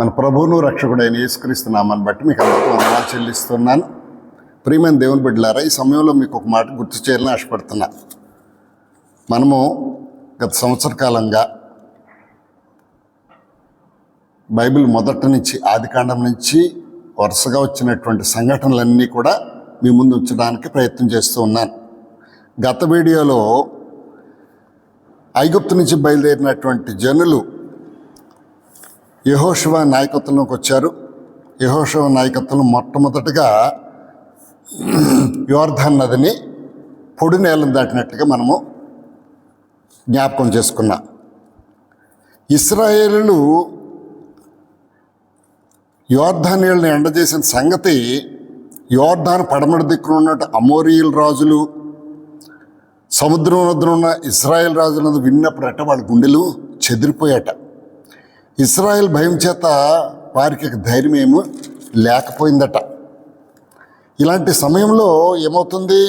మన ప్రభువును రక్షకుడైన యేసుక్రీస్తున్నామని బట్టి మీకు అందరికీ వందనాలు చెల్లిస్తున్నాను. ప్రియమైన దేవుని బిడ్డలారా ఈ సమయంలో మీకు ఒక మాట గుర్తు చేయాలని ఆశపడుతున్నా. మనము గత సంవత్సర కాలంగా బైబిల్ మొదటి నుంచి ఆదికాండం నుంచి వరుసగా వచ్చినటువంటి సంఘటనలన్నీ కూడా మీ ముందు ఉంచడానికి ప్రయత్నం చేస్తూ ఉన్నాను. గత వీడియోలో ఐగుప్తు నుంచి బయలుదేరినటువంటి జనులు యహోశివ నాయకత్వంలోకి వచ్చారు. యహోశివ నాయకత్వంలో మొట్టమొదటిగా యోర్ధన్ నదిని పొడి నేలను దాటినట్టుగా మనము జ్ఞాపకం చేసుకున్నాం. ఇస్రాయేలులు ఎండ ఎండజేసిన సంగతి యోర్ధాన్ పడమటి దిక్కున ఉన్నట్టు అమోరియల్ రాజులు సముద్రం వద్ద ఉన్న ఇస్రాయేల్ రాజులందు విన్నప్పుడట వాళ్ళ గుండెలు చెదిరిపోయాట ఇస్రాయల్ భయం చేత వారికి ధైర్యం ఏమో లేకపోయిందట. ఇలాంటి సమయంలో ఏమవుతుంది?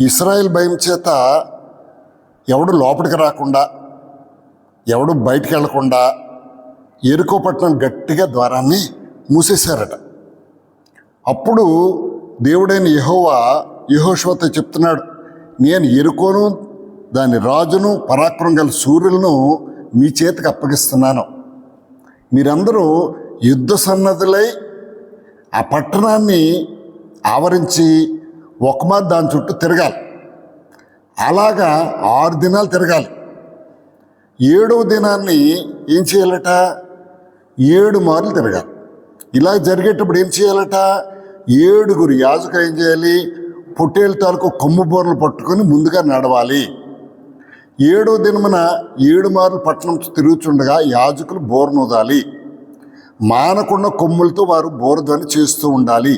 ఇస్రాయల్ భయం చేత ఎవడు లోపలికి రాకుండా ఎవడు బయటికి వెళ్ళకుండా ఎరుకోపట్నం గట్టిగా ద్వారాన్ని మూసేశారట. అప్పుడు దేవుడైన యహోవా యహోశ్వతో చెప్తున్నాడు నేను ఎరుకోను దాని రాజును పరాక్రమం గల సూర్యులను మీ చేతికి అప్పగిస్తున్నాను. మీరందరూ యుద్ధ సన్నద్ధులై ఆ పట్టణాన్ని ఆవరించి ఒక మాది దాని చుట్టూ తిరగాలి. అలాగా ఆరు దినాలు తిరగాలి. ఏడవ దినాన్ని ఏం చేయాలట? ఏడు మార్లు తిరగాలి. ఇలా జరిగేటప్పుడు ఏం చేయాలట? ఏడుగురు యాజకులు ఏం చేయాలి? పొట్టేలు తాలూకు కొమ్ము బోర్లు పట్టుకొని ముందుగా నడవాలి. ఏడో దినమున ఏడు మార్లు పట్టణం తిరుగుతుండగా యాజకులు బోర్నూదాలి మానకున్న కొమ్ములతో వారు బోరధ్వని చేస్తూ ఉండాలి.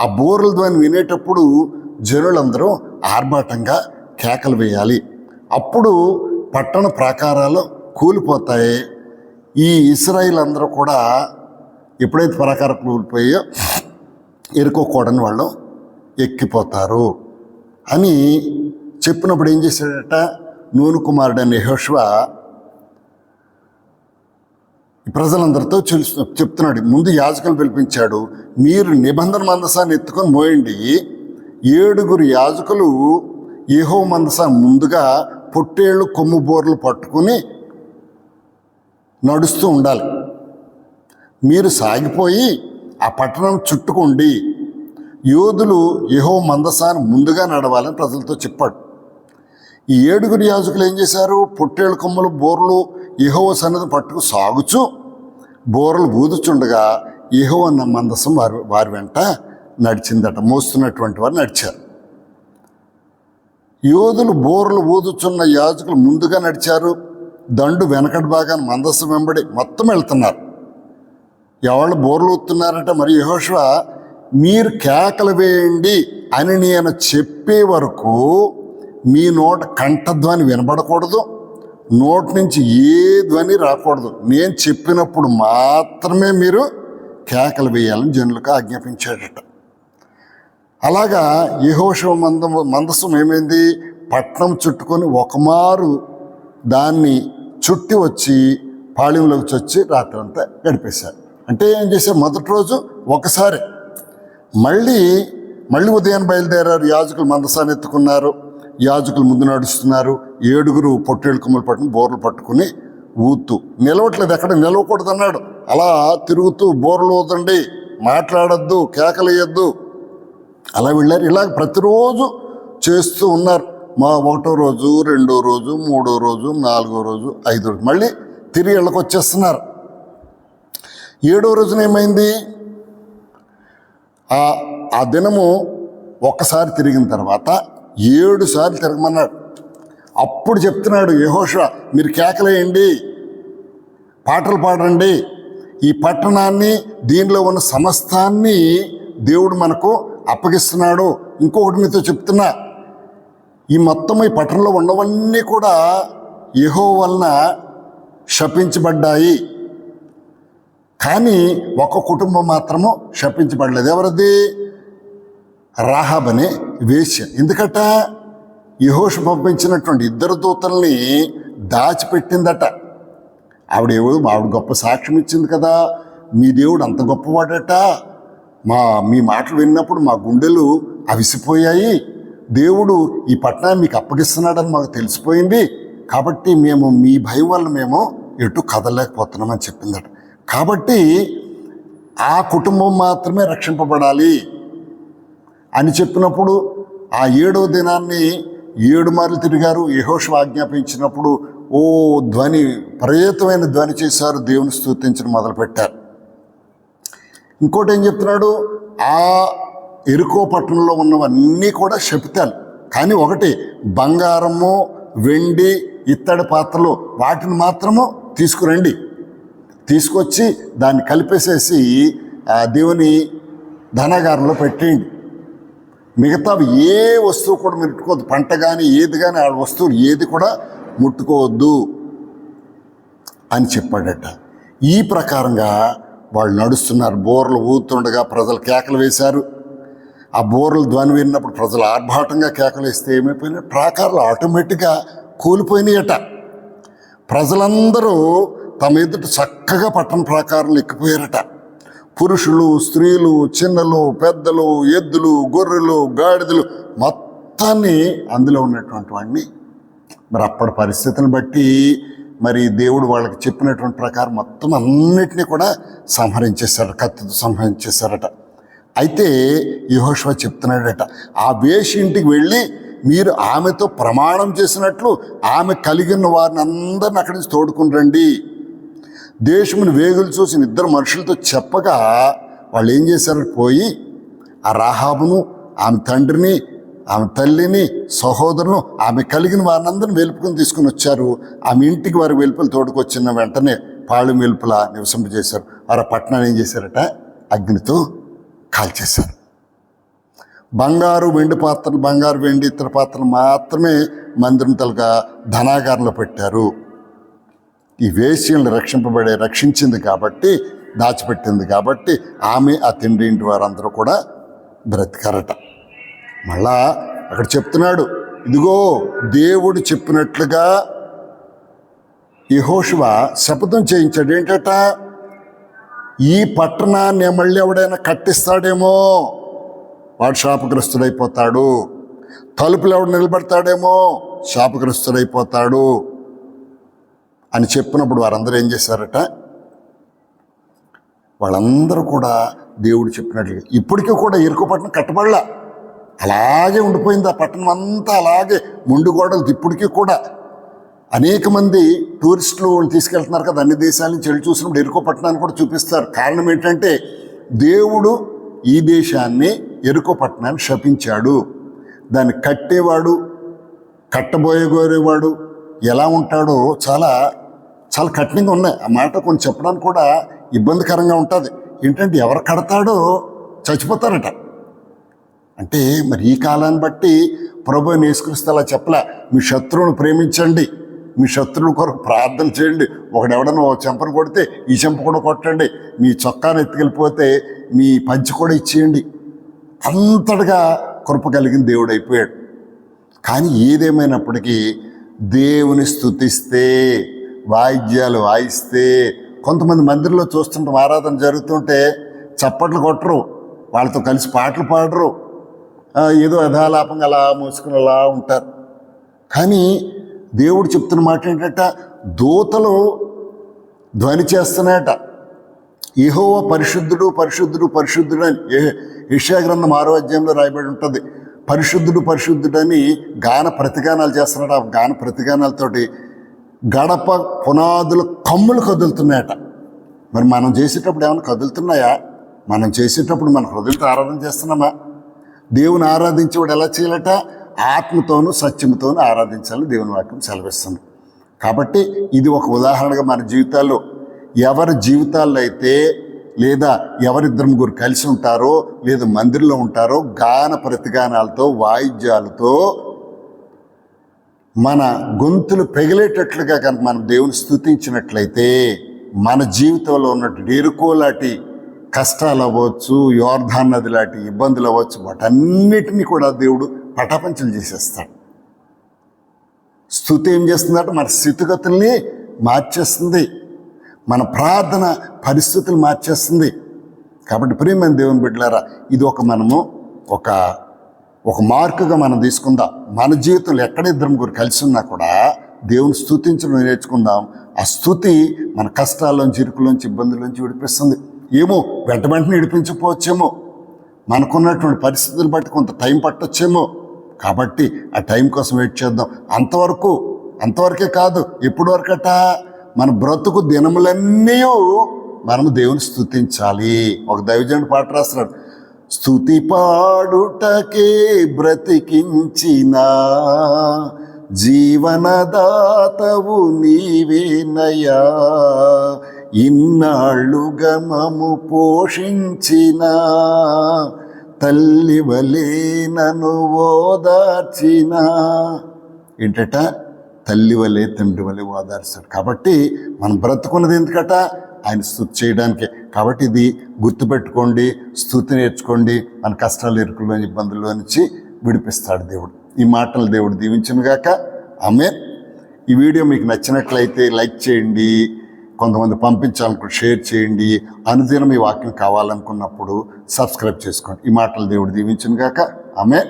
ఆ బోర్ల ధ్వని వినేటప్పుడు జనులందరూ ఆర్భాటంగా కేకలు వేయాలి. అప్పుడు పట్టణ ప్రాకారాలు కూలిపోతాయి. ఈ ఇస్రాయిల్ అందరూ కూడా ఎప్పుడైతే ప్రాకారం కూలిపోయో ఎరుకోకూడని వాళ్ళు ఎక్కిపోతారు అని చెప్పినప్పుడు ఏం చేశాడట? నూను కుమారుడైన యహోష్వ ఈ ప్రజలందరితో తెలుసు చెప్తున్నాడు. ముందు యాజకులు పిలిపించాడు. మీరు నిబంధన మందసాన్ని ఎత్తుకొని మోయండి. ఏడుగురు యాజకులు ఏహో మందస ముందుగా పొట్టేళ్ళు కొమ్ము బోర్లు పట్టుకుని నడుస్తూ ఉండాలి. మీరు సాగిపోయి ఆ పట్టణం చుట్టుకోండి. యోధులు యహో మందసాన్ని ముందుగా నడవాలని ప్రజలతో చెప్పాడు. ఈ ఏడుగురు యాజకులు ఏం చేశారు? పొట్టేళ్ళ కొమ్మలు బోర్లు ఇహోవ సన్నది పట్టుకు సాగుచు బోర్లు ఊదుచుండగా యహో అన్న మందసం వారి వారి వెంట నడిచిందట. మోస్తున్నటువంటి వారు నడిచారు. యోధులు బోర్లు ఊదుచున్న యాజకులు ముందుగా నడిచారు. దండు వెనకటి భాగాన్ని మందస్సు వెంబడి మొత్తం వెళ్తున్నారు. ఎవళ్ళు బోర్లు ఊతున్నారంటే మరి యహోషువ మీరు కేకలు వేయండి అని నేను చెప్పే వరకు మీ నోట కంఠధ్వని వినబడకూడదు నోటి నుంచి ఏ ధ్వని రాకూడదు. నేను చెప్పినప్పుడు మాత్రమే మీరు కేకలు వేయాలని జనులకు ఆజ్ఞాపించాడట. అలాగా యహోషవ మంద మందసం ఏమైంది? పట్నం చుట్టుకొని ఒకమారు దాన్ని చుట్టి వచ్చి పాళెంలోకి వచ్చి రాత్రంతా గడిపేశారు. అంటే ఏం చేశారు? మొదటి రోజు ఒకసారి మళ్ళీ మళ్ళీ ఉదయం బయలుదేరారు. యాజకులు మందసాన్ని ఎత్తుకున్నారు. యాజకులు ముందు నడుస్తున్నారు. ఏడుగురు పొట్టేళ్ళు కుమ్మలు పట్టుకుని బోర్లు పట్టుకుని ఊతూ నిలవట్లేదు ఎక్కడ? నిలవకూడదు అన్నాడు. అలా తిరుగుతూ బోర్లు ఊదండి. మాట్లాడొద్దు కేకలేయద్దు. అలా వెళ్ళారు. ఇలాగ ప్రతిరోజు చేస్తూ ఉన్నారు. మా ఒకటో రోజు రెండో రోజు మూడో రోజు నాలుగో రోజు ఐదో రోజు. మళ్ళీ తిరిగి ఇళ్ళకి వచ్చేస్తున్నారు. ఏడో రోజున ఏమైంది? ఆ ఆ దినము ఒక్కసారి తిరిగిన తర్వాత ఏడు సార్లు తిరగమన్నాడు. అప్పుడు చెప్తున్నాడు యహోష మీరు కేకలేయండి. పాటలు పాడండి. ఈ పట్టణాన్ని దీనిలో ఉన్న సమస్తాన్ని దేవుడు మనకు అప్పగిస్తున్నాడు. ఇంకొకటి మీతో చెప్తున్నా. ఈ మొత్తం ఈ పట్టణంలో ఉన్నవన్నీ కూడా యహో వలన శపించబడ్డాయి. కానీ ఒక కుటుంబం మాత్రము శపించబడలేదు. ఎవరిది? రాహాబ్ అనే వేశ్య. ఎందుకట? యహోష్ పంపించినటువంటి ఇద్దరు దూతల్ని దాచిపెట్టిందట. ఆవిడ ఏవో ఆవిడ గొప్ప సాక్ష్యం ఇచ్చింది కదా. మీ దేవుడు అంత గొప్పవాడట. మా మీ మాటలు విన్నప్పుడు మా గుండెలు అవిసిపోయాయి. దేవుడు ఈ పట్టణాన్ని మీకు అప్పగిస్తున్నాడని మాకు తెలిసిపోయింది. కాబట్టి మేము మీ భయం వల్ల మేము ఎటు కదలేకపోతున్నామని చెప్పిందట. కాబట్టి ఆ కుటుంబం మాత్రమే రక్షింపబడాలి. అని చెప్పినప్పుడు ఆ ఏడవ దినాన్ని ఏడు మార్లు తిరిగారు. యహోషు ఆజ్ఞాపించినప్పుడు ఓ ధ్వని ప్రయత్నమైన ధ్వని చేశారు. దేవుని స్థుతించడం మొదలుపెట్టారు. ఇంకోటి ఏం చెప్తున్నాడు? ఆ ఎరుకో పట్టణంలో ఉన్నవన్నీ కూడా శపితాలు. కానీ ఒకటి బంగారము వెండి ఇత్తడి పాత్రలు వాటిని మాత్రము తీసుకురండి. తీసుకొచ్చి దాన్ని కలిపేసేసి ఆ దేవుని ధనాగారంలో పెట్టేయండి. మిగతావి ఏ వస్తువు కూడా మీరు ముట్టుకోవద్దు పంట కానీ ఏది కానీ ఆ వస్తువులు ఏది కూడా ముట్టుకోవద్దు అని చెప్పాడట. ఈ ప్రకారంగా వాళ్ళు నడుస్తున్నారు. బోర్లు ఊతుండగా ప్రజలు కేకలు వేశారు. ఆ బోర్లు ధ్వని విన్నప్పుడు ప్రజలు ఆర్భాటంగా కేకలు వేస్తే ఏమైపోయినాయి? ప్రాకారాలు ఆటోమేటిక్గా కూలిపోయినాయట. ప్రజలందరూ తమ ఎదుట చక్కగా పట్టణ ప్రాకారాలు ఎక్కిపోయారట. పురుషులు స్త్రీలు చిన్నలు పెద్దలు ఎద్దులు గొర్రెలు గాడిదలు మొత్తాన్ని అందులో ఉన్నటువంటి వాడిని. మరి అప్పటి పరిస్థితులను బట్టి మరి దేవుడు వాళ్ళకి చెప్పినటువంటి ప్రకారం మొత్తం అన్నిటినీ కూడా సంహరించేశారు కత్తితో సంహరించేశారట. అయితే యహోష్వ చెప్తున్నాడట ఆ వేషి ఇంటికి వెళ్ళి మీరు ఆమెతో ప్రమాణం చేసినట్లు ఆమె కలిగిన వారిని అందరిని అక్కడి నుంచి తోడుకుని రండి. దేశముని వేగులు చూసిన ఇద్దరు మనుషులతో చెప్పగా వాళ్ళు ఏం చేశారు? పోయి ఆ రాహాబును ఆమె తండ్రిని ఆమె తల్లిని సహోదరును ఆమె కలిగిన వారినందరిని వెలుపుకొని తీసుకుని వచ్చారు. ఆమె ఇంటికి వారి వెలుపులు తోడుకొచ్చిన వెంటనే పాళ్ళు వెలుపుల నివసింపజేశారు. వారు ఆ పట్టణాన్ని ఏం చేశారట? అగ్నితో కాల్చేశారు బంగారు వెండి పాత్రలు బంగారు వెండి ఇతర పాత్రలు మాత్రమే మందిరం తలగా ధనాగారంలో పెట్టారు. ఈ వేశ్యలను రక్షింపబడే రక్షించింది కాబట్టి దాచిపెట్టింది కాబట్టి ఆమె ఆ తిండి ఇంటి వారందరూ కూడా బ్రతికారట. మళ్ళా అక్కడ చెప్తున్నాడు ఇదిగో దేవుడు చెప్పినట్లుగా యహోషువ శపథం చేయించాడు. ఏంటట? ఈ పట్టణాన్ని మళ్ళీ ఎవడైనా కట్టిస్తాడేమో. వాడు శాపగ్రస్తుడైపోతాడు. తలుపులు ఎవడు నిలబడతాడేమో. శాపగ్రస్తుడైపోతాడు. అని చెప్పినప్పుడు వారందరూ ఏం చేశారట? వాళ్ళందరూ కూడా దేవుడు చెప్పినట్లుగా ఇప్పటికీ కూడా ఎరుకు పట్టణం కట్టబడలా. అలాగే ఉండిపోయింది ఆ పట్టణం అంతా అలాగే ముండు గోడలు ఇప్పటికీ కూడా. అనేక మంది టూరిస్టులు వాళ్ళు తీసుకెళ్తున్నారు కదా అన్ని దేశాల నుంచి వెళ్ళి చూసినప్పుడు ఎరుకో పట్టణాన్ని కూడా చూపిస్తారు. కారణం ఏంటంటే దేవుడు ఈ దేశాన్ని ఎరుకో పట్టణాన్ని శపించాడు. దాన్ని కట్టేవాడు కట్టబోయగోరేవాడు ఎలా ఉంటాడో చాలా చాలా కఠినంగా ఉన్నాయి. ఆ మాట కొన్ని చెప్పడానికి కూడా ఇబ్బందికరంగా ఉంటుంది. ఏంటంటే ఎవరు కడతాడో చచ్చిపోతారట. అంటే మరి ఈ కాలాన్ని బట్టి ప్రభు నేసుకరిస్తే అలా చెప్పలే మీ శత్రువును ప్రేమించండి. మీ శత్రువుల కొరకు ప్రార్థన చేయండి. ఒకడెవడనో చెంపను కొడితే ఈ చెంప కూడా కొట్టండి. మీ చొక్కాను ఎత్తుకెళ్ళిపోతే మీ పంచి కూడా ఇచ్చేయండి. అంతటిగా కృప కలిగిన దేవుడు అయిపోయాడు. కానీ ఏదేమైనప్పటికీ దేవుని స్థుతిస్తే వాయిద్యాలు వాయిస్తే. కొంతమంది మందిరంలో చూస్తుంటాం ఆరాధన జరుగుతుంటే చప్పట్లు కొట్టరు. వాళ్ళతో కలిసి పాటలు పాడరు. ఏదో యథాలాపంగా అలా మూసుకుని అలా ఉంటారు. కానీ దేవుడు చెప్తున్న మాట ఏంటంట దూతలు ధ్వని చేస్తున్నాయట. యెహోవ పరిశుద్ధుడు పరిశుద్ధుడు పరిశుద్ధుడు అని. ఏ- యెషయా ఆరో అధ్యాయంలో రాయబడి ఉంటుంది. పరిశుద్ధుడు పరిశుద్ధుడు అని గాన ప్రతిగానాలు చేస్తున్నాడు. ఆ గాన ప్రతిగానాలతోటి గడప పునాదులు కమ్ములు కదులుతున్నాయట. మరి మనం చేసేటప్పుడు ఏమైనా కదులుతున్నాయా? మనం చేసేటప్పుడు మన హృదయంతో ఆరాధన చేస్తున్నామా? దేవుని ఆరాధించేవాడు ఎలా చేయాలట? ఆత్మతోనూ సత్యముతోనూ ఆరాధించాలని దేవుని వాక్యం సెలవిస్తుంది. కాబట్టి ఇది ఒక ఉదాహరణగా మన జీవితాల్లో. ఎవరి జీవితాల్లో అయితే లేదా ఎవరిద్దరు ముగ్గురు కలిసి ఉంటారో లేదా మందిరంలో ఉంటారో గాన ప్రతిగానాలతో వాయిద్యాలతో మన గొంతులు పెగిలేటట్లుగా కనుక మనం దేవుని స్థుతించినట్లయితే మన జీవితంలో ఉన్నటువంటి ఎరుకోలాంటి కష్టాలు అవ్వచ్చు యోర్ధాన్ నది లాంటి ఇబ్బందులు అవ్వచ్చు వాటన్నిటిని కూడా దేవుడు పటాపంచలు చేసేస్తాడు. స్థుతి ఏం చేస్తుందంటే మన స్థితిగతుల్ని మార్చేస్తుంది. మన ప్రార్థన పరిస్థితులు మార్చేస్తుంది. కాబట్టి ప్రియమైన దేవుని బిడ్డలారా ఇది ఒక మనము ఒక ఒక మార్కుగా మనం తీసుకుందాం. మన జీవితంలో ఎక్కడ ఇద్దరం గురు కలిసి ఉన్నా కూడా దేవుని స్థుతించడం నేర్చుకుందాం. ఆ స్థుతి మన కష్టాల్లోంచి ఇరుకులోంచి ఇబ్బందుల్లోంచి విడిపిస్తుంది. ఏమో వెంట వెంటనే విడిపించకపోవచ్చేమో. మనకున్నటువంటి పరిస్థితులు బట్టి కొంత టైం పట్టొచ్చేమో. కాబట్టి ఆ టైం కోసం వెయిట్ చేద్దాం. అంతవరకు అంతవరకే కాదు ఎప్పుడు వరకట? మన బ్రతుకు దినములన్నీ మనము దేవుని స్థుతించాలి ఒక దైవజనుడు పాట రాస్తున్నాడు. స్థుతి పాడుటకే బ్రతికించిన జీవనదాతవు నీవేనయా ఇన్నాళ్ళు గమము పోషించిన తల్లి వలే నన్ను ఓదార్చిన. ఏంటట? తల్లి వలె తండ్రి వలె ఓదార్చాడు కాబట్టి మనం బ్రతుకున్నది ఎందుకట? ఆయన స్థుతి చేయడానికి. కాబట్టి ఇది గుర్తుపెట్టుకోండి స్థుతి నేర్చుకోండి. మన కష్టాలు ఇరుకుల్లోని ఇబ్బందుల్లో నుంచి విడిపిస్తాడు దేవుడు. ఈ మాటలు దేవుడు దీవించను గాక. ఆమె ఈ వీడియో మీకు నచ్చినట్లయితే లైక్ చేయండి కొంతమంది పంపించాలనుకుంటే షేర్ చేయండి అనుదినం ఈ వాక్యం కావాలనుకున్నప్పుడు సబ్స్క్రైబ్ చేసుకోండి. ఈ మాటలు దేవుడు దీవించను గాక. ఆమె